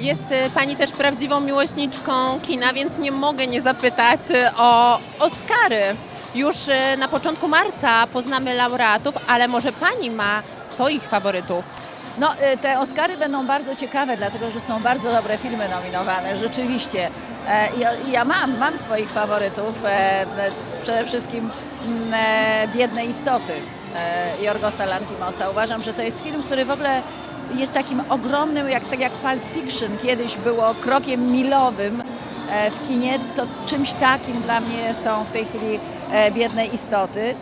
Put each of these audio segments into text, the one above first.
Jest e, Pani też prawdziwą miłośniczką kina, więc nie mogę nie zapytać e, o Oscary. Już e, na początku marca poznamy laureatów, ale może Pani ma swoich faworytów? No, y, te Oscary będą bardzo ciekawe, dlatego że są bardzo dobre filmy nominowane, rzeczywiście. E, Ja, ja mam, mam swoich faworytów, e, e, przede wszystkim mm, Biedne Istoty Jorgosa Lantimosa. Uważam, że to jest film, który w ogóle jest takim ogromnym, jak, tak jak Pulp Fiction kiedyś było krokiem milowym e, w kinie, to czymś takim dla mnie są w tej chwili e, Biedne Istoty.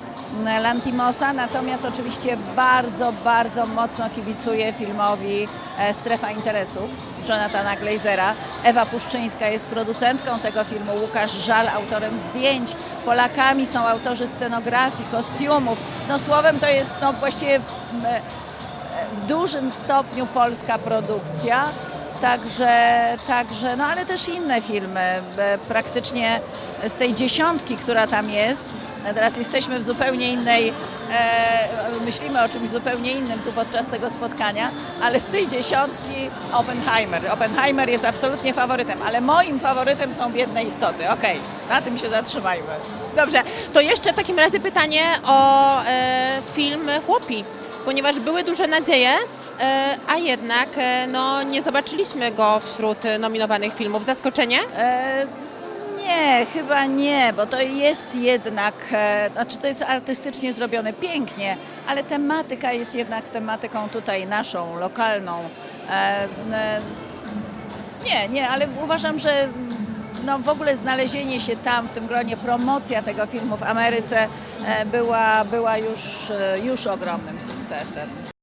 Lantimosa, natomiast oczywiście bardzo, bardzo mocno kibicuję filmowi e, Strefa Interesów Jonathana Glazera. Ewa Puszczyńska jest producentką tego filmu, Łukasz Żal autorem zdjęć, Polakami są autorzy scenografii, kostiumów. No słowem to jest no, właściwie m, e, w dużym stopniu polska produkcja. Także, także, no ale też inne filmy, e, praktycznie z tej dziesiątki, która tam jest. Teraz jesteśmy w zupełnie innej, e, myślimy o czymś zupełnie innym tu podczas tego spotkania, ale z tej dziesiątki Oppenheimer. Oppenheimer jest absolutnie faworytem, ale moim faworytem są biedne istoty. Okej, na tym się zatrzymajmy. Dobrze, to jeszcze w takim razie pytanie o e, film Chłopi, ponieważ były duże nadzieje, e, a jednak e, no, nie zobaczyliśmy go wśród nominowanych filmów. Zaskoczenie? E, nie, chyba nie, bo to jest jednak, znaczy to jest artystycznie zrobione pięknie, ale tematyka jest jednak tematyką tutaj naszą, lokalną. Nie, nie, ale uważam, że no w ogóle znalezienie się tam, w tym gronie, promocja tego filmu w Ameryce e, była, była już, e, już ogromnym sukcesem.